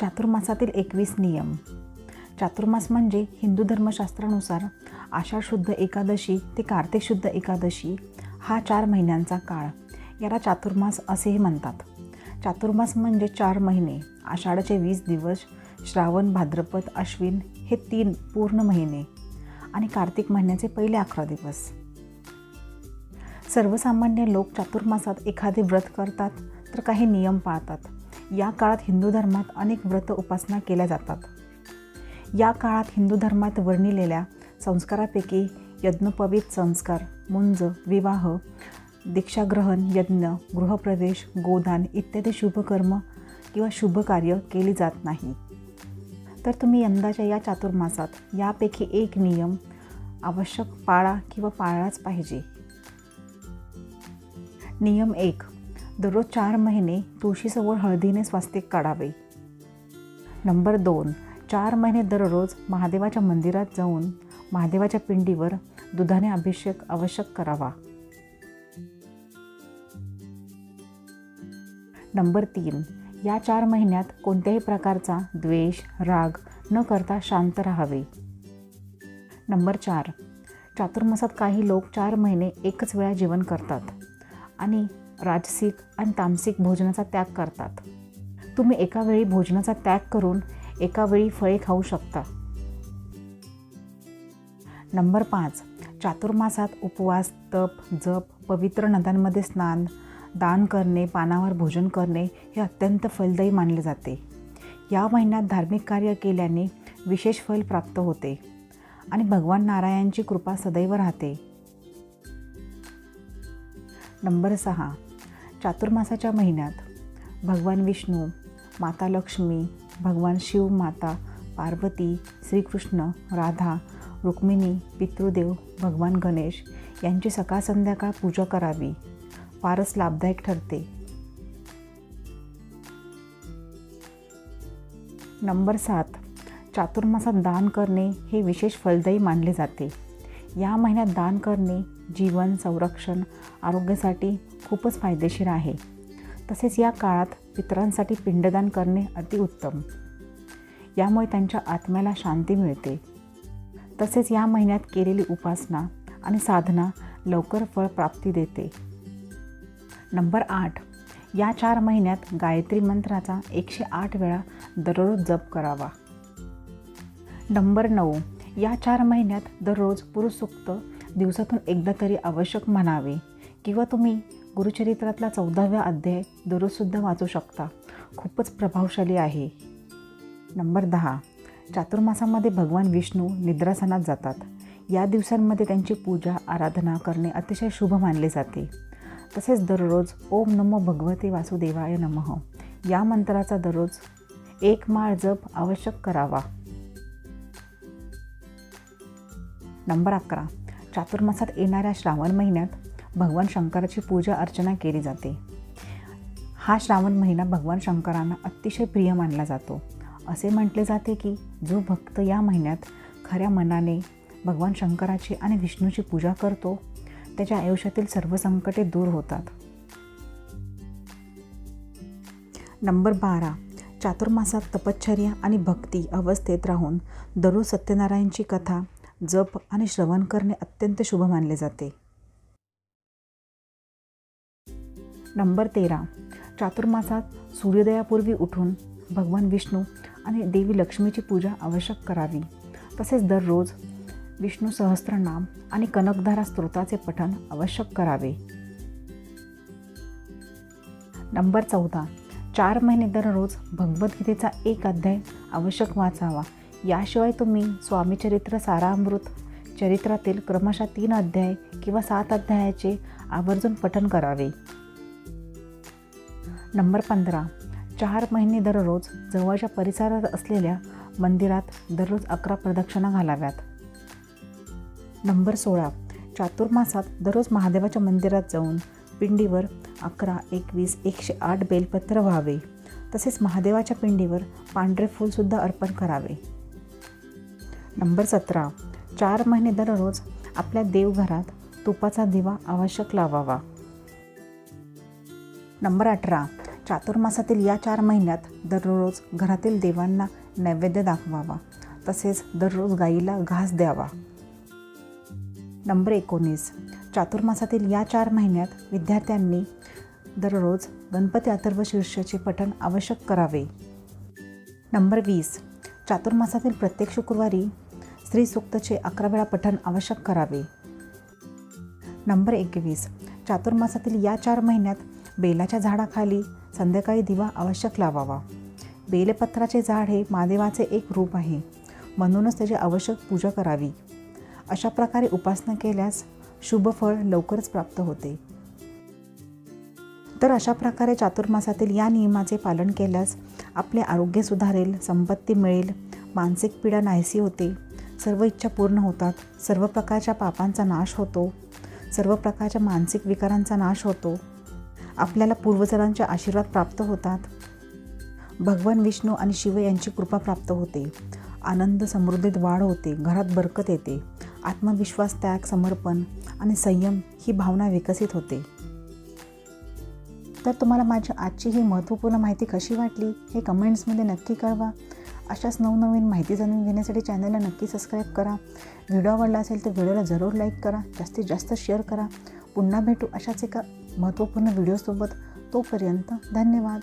चातुर्मासातील एकवीस नियम. चातुर्मास म्हणजे हिंदू धर्मशास्त्रानुसार आषाढ शुद्ध एकादशी ते कार्तिक शुद्ध एकादशी हा चार महिन्यांचा काळ. याला चातुर्मास असेही म्हणतात. चातुर्मास म्हणजे चार महिने आषाढाचे वीस दिवस श्रावण भाद्रपद अश्विन हे तीन पूर्ण महिने आणि कार्तिक महिन्याचे पहिले अकरा दिवस. सर्वसामान्य लोक चातुर्मासात एखादे व्रत करतात तर काही नियम पाळतात. या काळात हिंदू धर्मात अनेक व्रत उपासना केल्या जातात. या काळात हिंदू धर्मात वर्णिलेल्या संस्कारापैकी यज्ञोपवीत संस्कार मुंज विवाह दीक्षाग्रहण यज्ञ गृहप्रवेश गोदान इत्यादी शुभकर्म किंवा शुभकार्य केली जात नाही. तर तुम्ही यंदाच्या या चातुर्मासात यापैकी एक नियम आवश्यक पाळा किंवा पाळलाच पाहिजे. नियम एक दररोज चार महिने तुळशीसमोर हळदीने स्वास्तिक काढावे. नंबर दोन चार महिने दररोज महादेवाच्या मंदिरात जाऊन महादेवाच्या पिंडीवर दुधाने अभिषेक आवश्यक करावा. नंबर तीन या चार महिन्यात कोणत्याही प्रकारचा द्वेष राग न करता शांत राहावे. नंबर चार चातुर्मासात काही लोक चार महिने एकच वेळा जेवण करतात आणि राजसिक आणि तामसिक भोजनाचा त्याग करतात. तुम्ही एका वेळी भोजनाचा त्याग करून एका वेळी फळे खाऊ शकता. नंबर पाच. चातुर्मासात उपवास तप जप पवित्र नद्यांमध्ये स्नान दान करणे पानावर भोजन करणे हे अत्यंत फलदायी मानले जाते. या महिन्यात धार्मिक कार्य केल्याने विशेष फल प्राप्त होते आणि भगवान नारायणची कृपा सदैव राहते. नंबर सहा. चातुर्मासाच्या महिन्यात भगवान विष्णू माता लक्ष्मी भगवान शिव माता पार्वती श्रीकृष्ण राधा रुक्मिणी पितृदेव भगवान गणेश यांची सकाळ संध्याकाळ पूजा करावी. फारच लाभदायक ठरते. नंबर सात. चातुर्मासात दान करणे हे विशेष फलदायी मानले जाते. या महिन्यात दान करणे जीवन संरक्षण आरोग्यासाठी खूपच फायदेशीर आहे. तसेच या काळात पितरांसाठी पिंडदान करणे अतिउत्तम यामुळे त्यांच्या आत्म्याला शांती मिळते. तसेच या महिन्यात केलेली उपासना आणि साधना लवकर फळ प्राप्ती देते. नंबर आठ. या चार महिन्यात गायत्री मंत्राचा एकशे आठ वेळा दररोज जप करावा. नंबर नऊ. या चार महिन्यात दररोज पुरुषोक्त दिवसातून एकदा तरी आवश्यक म्हणावे किंवा तुम्ही गुरुचरित्रातला चौदाव्या अध्याय दररोजसुद्धा वाचू शकता. खूपच प्रभावशाली आहे. नंबर दहा. चातुर्मासामध्ये भगवान विष्णू निद्रासनात जातात. या दिवसांमध्ये त्यांची पूजा आराधना करणे अतिशय शुभ मानले जाते. तसेच दररोज ओम नमो भगवते वासुदेवाय नमः. या मंत्राचा दररोज एक माळ जप आवश्यक करावा. नंबर अकरा. चातुर्मासात येणाऱ्या श्रावण महिन्यात भगवान शंकराची पूजा अर्चना केली जाते. हा श्रावण महिना भगवान शंकरांना अतिशय प्रिय मानला जातो. असे म्हटले जाते की जो भक्त या महिन्यात खऱ्या मनाने भगवान शंकराची आणि विष्णूची पूजा करतो त्याच्या आयुष्यातील सर्व संकटे दूर होतात. नंबर बारा. चातुर्मासात तपश्चर्या आणि भक्ती अवस्थेत राहून दररोज सत्यनारायणची कथा जप आणि श्रवण करणे अत्यंत शुभ मानले जाते. नंबर तेरा चातुर्मासात सूर्योदयापूर्वी उठून भगवान विष्णू आणि देवी लक्ष्मीची पूजा आवश्यक करावी. तसेच दररोज विष्णू सहस्त्रनाम आणि कनकधारा स्तोत्राचे पठण आवश्यक करावे. नंबर चौदा चार महिने दररोज भगवद्गीतेचा एक अध्याय आवश्यक वाचावा. याशिवाय तुम्ही स्वामीचरित्र सारामृत चरित्रातील क्रमशः तीन अध्याय किंवा सात अध्यायाचे आवर्जून पठण करावे. नंबर पंधरा. चार महिने दररोज जवळच्या परिसरात असलेल्या मंदिरात दररोज अकरा प्रदक्षिणा घालाव्यात. नंबर सोळा. चातुर्मासात दररोज महादेवाच्या मंदिरात जाऊन पिंडीवर अकरा एकवीस एकशे आठ बेलपत्र व्हावे. तसेच महादेवाच्या पिंडीवर पांढरे फूलसुद्धा अर्पण करावे. नंबर सतरा. चार महिने दररोज आपल्या देवघरात तुपाचा दिवा आवश्यक लावावा. नंबर अठरा. चातुर्मासातील या चार महिन्यात दररोज घरातील देवांना नैवेद्य दाखवावा. तसेच दररोज गाईला घास द्यावा. नंबर एकोणीस. चातुर्मासातील या चार महिन्यात विद्यार्थ्यांनी दररोज गणपती अथर्व शीर्षाचे पठण आवश्यक करावे. नंबर वीस. चातुर्मासातील प्रत्येक शुक्रवारी स्त्री सूक्तचे अकरा वेळा पठण आवश्यक करावे. नंबर एकवीस. चातुर्मासातील या चार महिन्यात बेलाच्या झाडाखाली संध्याकाळी दिवा आवश्यक लावावा. बेलपत्राचे झाड हे महादेवाचे एक रूप आहे. म्हणूनच त्याची आवश्यक पूजा करावी. अशा प्रकारे उपासना केल्यास शुभ फळ लवकरच प्राप्त होते. तर अशा प्रकारे चातुर्मासातील या नियमाचे पालन केल्यास आपले आरोग्य सुधारेल संपत्ती मिळेल मानसिक पीडा नाहीसी होते सर्व इच्छा पूर्ण होतात सर्व प्रकारच्या पापांचा नाश होतो सर्व प्रकारच्या मानसिक विकारांचा नाश होतो आपल्याला पूर्वजरांचे आशीर्वाद प्राप्त होतात. भगवान विष्णू आणि शिव यांची कृपा प्राप्त होते. आनंद समृद्धीत वाढ होते. घरात बरकत येते. आत्मविश्वास त्याग समर्पण आणि संयम ही भावना विकसित होते. तर तुम्हाला माझी आजची ही महत्त्वपूर्ण माहिती कशी वाटली हे कमेंट्समध्ये नक्की कळवा. अशाच नवनवीन माहिती जाणून घेण्यासाठी चॅनलला नक्की सबस्क्राईब करा. व्हिडिओ आवडला असेल तर व्हिडिओला जरूर लाईक करा. जास्तीत जास्त शेअर करा. पुन्हा भेटू अशाच एका महत्त्वपूर्ण व्हिडिओसोबत तोपर्यंत धन्यवाद.